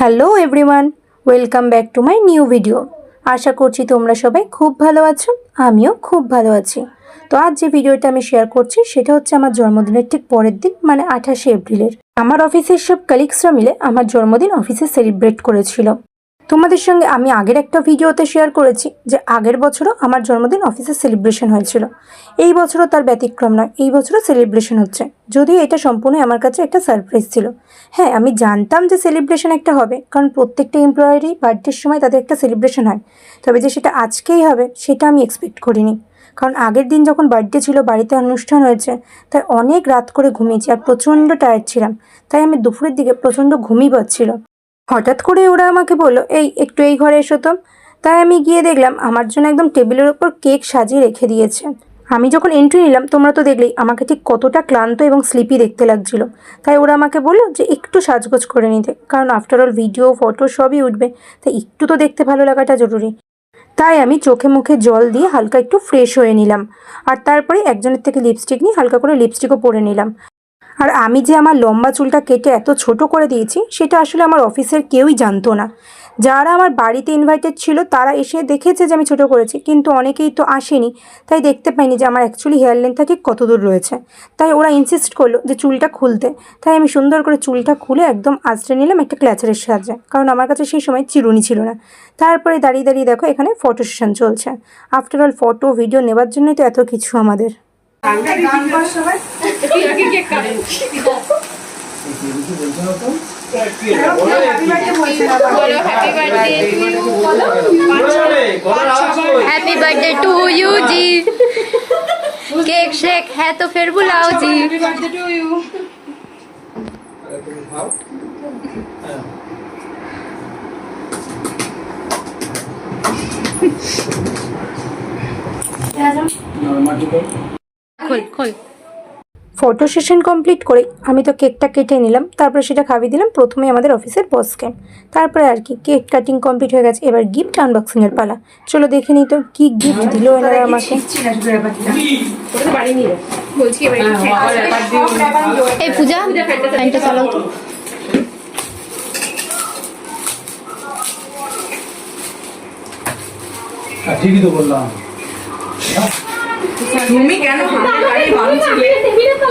Hello everyone, welcome back to my new video. আশা করছি তোমরা সবাই খুব ভালো আছো, আমিও খুব ভালো আছি। তো আজ যে ভিডিওটা আমি শেয়ার করছি, সেটা হচ্ছে আমার জন্মদিনের ঠিক পরের দিন মানে আঠাশে এপ্রিলের। আমার অফিসের সব কালিগসরা মিলে আমার জন্মদিন অফিসে সেলিব্রেট করেছিল। তোমাদের সঙ্গে আমি আগের একটা ভিডিওতে শেয়ার করেছি যে আগের বছরও আমার জন্মদিন অফিসে সেলিব্রেশন হয়েছিল। এই বছরও তার ব্যতিক্রম নয়, এই বছরও সেলিব্রেশন হচ্ছে। যদিও এটা সম্পূর্ণই আমার কাছে একটা সারপ্রাইজ ছিল। হ্যাঁ আমি জানতাম যে সেলিব্রেশন একটা হবে, কারণ প্রত্যেকটা এমপ্লয়ারি বার্থডের সময় তাদের একটা সেলিব্রেশন হয়। তবে যে সেটা আজকেই হবে, সেটা আমি এক্সপেক্ট করিনি। কারণ আগের দিন যখন বার্থডে ছিল, বাড়িতে অনুষ্ঠান হয়েছে, তাই অনেক রাত করে ঘুমিয়েছি আর প্রচণ্ড টায়ার্ড ছিলাম। তাই আমি দুপুরের দিকে প্রচণ্ড ঘুমই পাচ্ছিল। হঠাৎ করে ওরা আমাকে বলল, এই, একটু এই ঘরে এসো তো। তাই আমি গিয়ে দেখলাম, আমার জন্য একদম টেবিলের ওপর কেক সাজিয়ে রেখে দিয়েছে। আমি যখন এন্ট্রি নিলাম, তোমরা তো দেখলেই আমাকে ঠিক কতটা ক্লান্ত এবং স্লিপি দেখতে লাগছিল। তাই ওরা আমাকে বলল যে, একটু সাজগোজ করে নিতে, কারণ আফটার অল ভিডিও ফটো সবই উঠবে, তাই একটু তো দেখতে ভালো লাগাটা জরুরি। তাই আমি চোখে মুখে জল দিয়ে হালকা একটু ফ্রেশ হয়ে নিলাম। আর তারপরে একজনের থেকে লিপস্টিক নিয়ে হালকা করে লিপস্টিকও পরে নিলাম। আর আমি যে আমার লম্বা চুলটা কেটে এত ছোট করে দিয়েছি, সেটা আসলে আমার অফিসের কেউই জানতো না। যারা আমার বাড়িতে ইনভাইটেড ছিল, তারা এসে দেখেছে যে আমি ছোট করেছি, কিন্তু অনেকেই তো আসেনি। তাই দেখতে পাইনি যে আমার অ্যাকচুয়ালি হেয়ার লেন্থ থেকে কত দূর রয়েছে। তাই ওরা ইনসিস্ট করল যে চুলটা খুলতে। তাই আমি সুন্দর করে চুলটা খুলে একদম আঁচড়ে নিলাম একটা ক্ল্যাচারের সাহায্যে, কারণ আমার কাছে সেই সময় চিরুনি ছিল না। তারপরে দাঁড়িয়ে দাঁড়িয়ে দেখো, এখানে ফটো সেশন চলছে। আফটার অল ফটো ভিডিও নেবার জন্যই তো এত কিছু আমাদের। তুই আগে কেক কাটে হ্যাপি বার্থডে টু ইউ জি কেক শেক হ্যাঁ তো ফের বুলাও জি খোল খোল ফটো সেশন কমপ্লিট করে আমি তো কেকটা কেটে নিলাম তারপরে সেটা খাইয়ে দিলাম প্রথমে আমাদের অফিসের বসকে তারপরে আর কি কেক কাটিং কমপ্লিট হয়ে গেছে এবার গিফট আনবক্সিংয়ের পালা। চলো দেখে নিই তো কী গিফট দিল এনারা আমাকে? এই পূজা ফ্যানটা চালাও তো। হ্যাঁ, ঠিকই তো বললাম। তুমি কেন হাতে গাড়ি ভাঙছিলে তো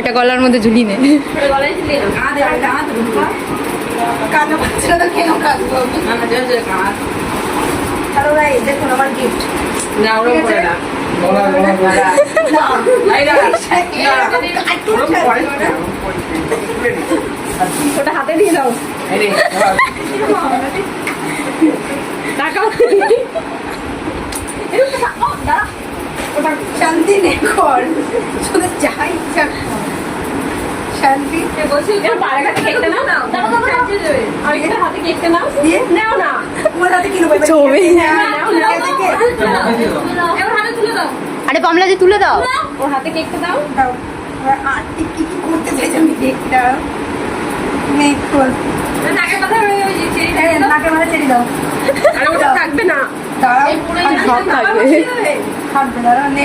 ওটা গলার মধ্যে ঝুলি নে। যা যা। ওটা হাতে দিয়ে দাও। শান্তি নেই কর। শুধু ইচ্ছা কর। শান্তি দিয়ে? নাও না। তোমার হাতে কি নেব? ছবি। নাও, নাও, থেকে। আরে কমলা দি তুলে দাও। দাও। এবার আর কি কি কি করতে চাইছে আমি দেখি এই, নাকের মাথা ছেড়ে দাও। থাকবে না। দাঁড়াও। থাকবে থাকবে। দাঁড়াও নে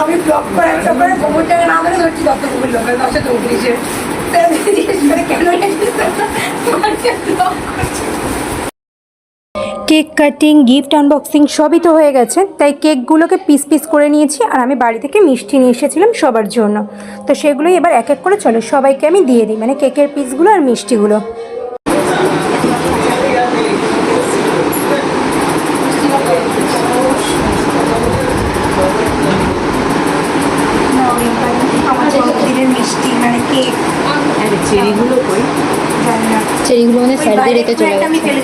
আমি ব্লক করার সময় গোবর টাকা না ধরে ধরছি যত গোবর লোকের দশে তো কেক কাটিং গিফট আনবক্সিং সবই তো হয়ে গেছে। তাই কেকগুলোকে পিস পিস করে নিয়েছি আর আমি বাড়ি থেকে মিষ্টি নিয়ে এসেছিলাম সবার জন্য। তো সেগুলোই এবার এক এক করে চলো সবাইকে আমি দিয়ে দিই মানে কেকের পিসগুলো আর মিষ্টিগুলো। মিষ্টি মানে কই? মানে রেখে চলে আমি ফেলে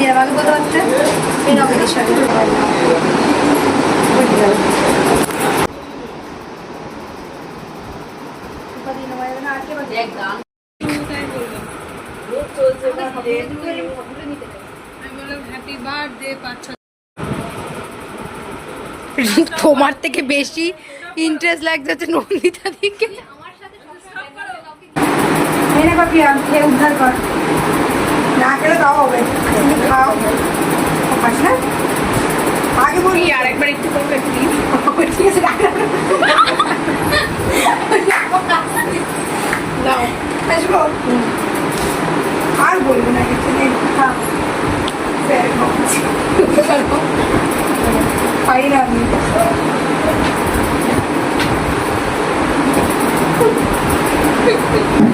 একটা এই তোমার থেকে বেশি ইন্টারেস্ট লাগছে নন্দিতা দিকে এনে খেয়ে উদ্ধার কর। না খেলে তাও হবে। তুমি খাও। খাস না আগে বলি। আর একবার একটু করবে প্লিজ ঠিক আছে দাও। আসব আর বলব না কিছু নেই। পারি না আমি আমি মুখ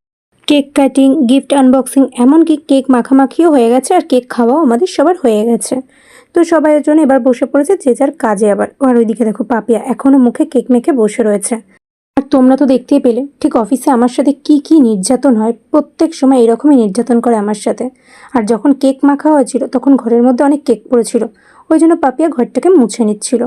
কেক কাটিং, গিফট আনবক্সিং, এমনকি কেক মাখামাখিও হয়ে গেছে আর কেক খাওয়াও আমাদের সবার হয়ে গেছে। তো সবাই জন্য এবার বসে পড়েছে, যে যার কাজে আবার। আর ওইদিকে দেখো পাপিয়া এখনও মুখে কেক মেখে বসে রয়েছে। আর তোমরা তো দেখতেই পেলে, ঠিক অফিসে আমার সাথে কি কি নির্যাতন হয়, প্রত্যেক সময় এরকমই নির্যাতন করে আমার সাথে। আর যখন কেক মাখা হয়েছিল, তখন ঘরের মধ্যে অনেক কেক পড়েছিল, ওই জন্য পাপিয়া ঘরটাকে মুছে নিচ্ছিল।